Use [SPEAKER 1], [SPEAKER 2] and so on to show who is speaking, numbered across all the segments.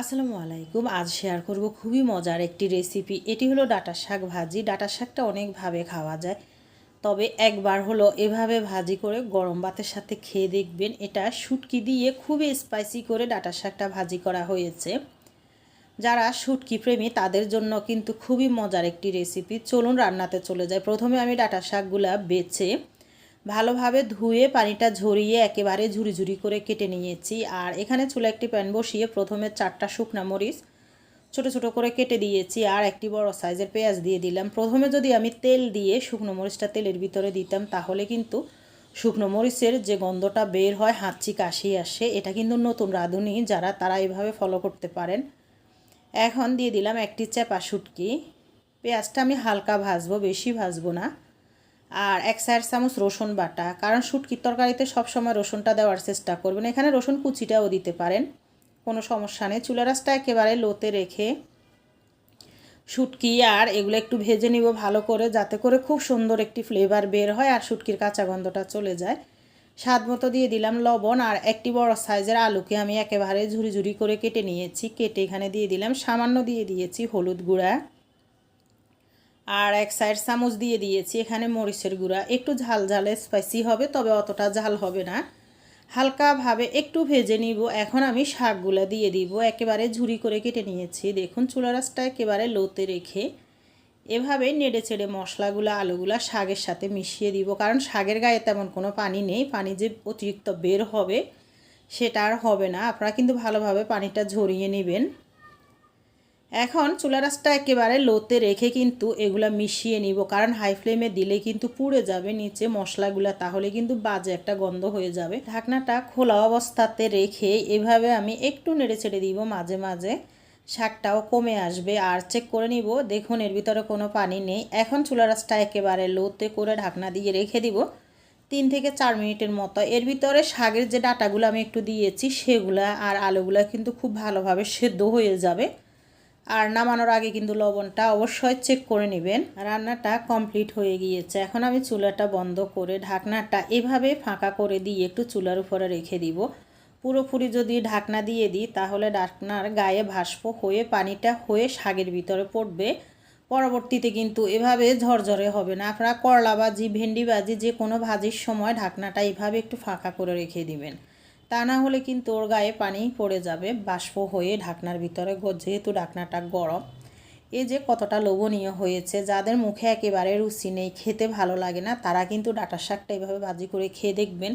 [SPEAKER 1] আসসালামু আলাইকুম। আজ শেয়ার করব খুবই মজার একটি রেসিপি এটি হলো ডাটা শাক ভাজি। ডাটা শাকটা অনেকভাবে খাওয়া যায়। তবে একবার হলো এভাবে ভাজি করে গরম ভাতের সাথে খেয়ে দেখবেন, এটা শুটকি দিয়ে খুবই স্পাইসি করে ডাটা শাকটা ভাজি করা হয়েছে। যারা শুটকি প্রেমী, তাদের জন্য কিন্তু খুবই মজার একটি রেসিপি চলুন রান্নাতে চলে যায় প্রথমে আমি ডাটা শাকগুলা বেছে ভালোভাবে ধুয়ে পানিটা ঝরিয়ে একেবারে ঝুরি ঝুরি করে কেটে নিয়েছি। আর এখানে চুলে একটি প্যান বসিয়ে প্রথমে চারটা শুকনা মরিচ ছোটো ছোটো করে কেটে দিয়েছি আর একটি বড় সাইজের পেঁয়াজ দিয়ে দিলাম। প্রথমে যদি আমি তেল দিয়ে শুকনো মরিচটা তেলের ভিতরে দিতাম, তাহলে কিন্তু শুকনো মরিচের যে গন্ধটা বের হয় হাঁচি কাশি আসে, এটা কিন্তু নতুন রাঁধুনি, যারা তারা এভাবে ফলো করতে পারেন। এখন দিয়ে দিলাম একটি চেপা শুটকি। পেঁয়াজটা আমি হালকা ভাজবো, বেশি ভাজবো না। আর এক চার চামচ রসুন বাটা, কারণ শুটকির তরকারিতে সবসময় রসুনটা দেওয়ার চেষ্টা করবেন। এখানে রসুন কুচিটাও দিতে পারেন, কোনো সমস্যা নেই। চুলা রাসটা একেবারে লোতে রেখে শুটকি আর এগুলো একটু ভেজে নিব ভালো করে, যাতে করে খুব সুন্দর একটি ফ্লেভার বের হয় আর শুটকির কাঁচা গন্ধটা চলে যায়। স্বাদ মতো দিয়ে দিলাম লবণ আর একটি বড় সাইজের আলুকে আমি একেবারে ঝুরি ঝুরি করে কেটে নিয়েছি। কেটে এখানে দিয়ে দিলাম, সামান্য দিয়ে দিয়েছি হলুদ গুঁড়া। আর এক সাইড চামচ দিয়ে দিয়েছি এখানে মরিচের গুঁড়া। একটু ঝাল ঝালে স্পাইসি হবে, তবে অতটা ঝাল হবে না। হালকাভাবে একটু ভেজে নিব। এখন আমি শাকগুলো দিয়ে দিব। একেবারে ঝুরি করে কেটে নিয়েছি। দেখুন চুলা রাসটা একেবারে লোতে রেখে এভাবে নেড়ে চেড়ে মশলাগুলো, আলুগুলো শাকের সাথে মিশিয়ে দিব। কারণ শাকের গায়ে তেমন কোনো পানি নেই। পানি যে অতিরিক্ত বের হবে, সেটা আর হবে না। আপনারা কিন্তু ভালোভাবে পানিটা ঝরিয়ে নেবেন। এখন চুলা রাসটা একেবারে লোতে রেখে কিন্তু এগুলা মিশিয়ে নিব, কারণ হাই ফ্লেমে দিলে কিন্তু পুড়ে যাবে নিচে মশলাগুলা, তাহলে কিন্তু বাজে একটা গন্ধ হয়ে যাবে। ঢাকনাটা খোলা অবস্থাতে রেখে এভাবে আমি একটু নেড়ে ছেড়ে দিব, মাঝে মাঝে শাকটাও কমে আসবে, আর চেক করে নিব, দেখুন এর ভিতরে কোনো পানি নেই। এখন চুলা রাসটা একেবারে লোতে করে ঢাকনা দিয়ে রেখে দিব, তিন থেকে চার মিনিটের মতো। এর ভিতরে শাকের যে ডাটাগুলো আমি একটু দিয়েছি, সেগুলা আর আলুগুলা কিন্তু খুব ভালোভাবে সেদ্ধ হয়ে যাবে। আর নামানোর আগে কিন্তু লবণটা অবশ্যই চেক করে নেবেন। রান্নাটা কমপ্লিট হয়ে গিয়েছে। এখন আমি চুলাটা বন্ধ করে ঢাকনাটা এভাবে ফাঁকা করে দিয়ে একটু চুলার উপরে রেখে দিব। পুরোপুরি যদি ঢাকনা দিয়ে দিই, তাহলে ঢাকনার গায়ে ভাস্প হয়ে, পানিটা হয়ে শাগের ভিতরে পড়বে। পরবর্তীতে কিন্তু এভাবে ঝরঝরে হবে না। আপনারা করলা ভাজি ভেন্ডি ভাজি যে কোনো ভাজির সময় ঢাকনাটা এভাবে একটু ফাঁকা করে রেখে দিবেন। তা না হলে কিন্তু ওর গায়ে পানি পড়ে যাবে, বাষ্প হয়ে ঢাকনার ভিতরে যেহেতু ঢাকনাটা গরম। এই যে কতটা লোভনীয় হয়েছে, যাদের মুখে একেবারে রুচি নেই, খেতে ভালো লাগে না, তারা কিন্তু ডাটা শাকটা এভাবে ভাজি করে খেয়ে দেখবেন,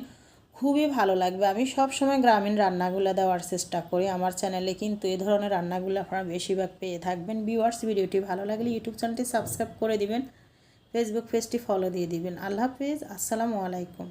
[SPEAKER 1] খুবই ভালো লাগবে। আমি সব সময় গ্রামীণ রান্নাগুলো দেওয়ার চেষ্টা করি। আমার চ্যানেলে কিন্তু এ ধরনের রান্নাগুলো আপনারা বেশিরভাগ পেয়ে থাকবেন। ভিউয়ার্স, ভিডিওটি ভালো লাগলে ইউটিউব চ্যানেলটি সাবস্ক্রাইব করে দিবেন, ফেসবুক পেজটি ফলো দিয়ে দিবেন। আল্লাহ হাফিজ, আসসালামু আলাইকুম।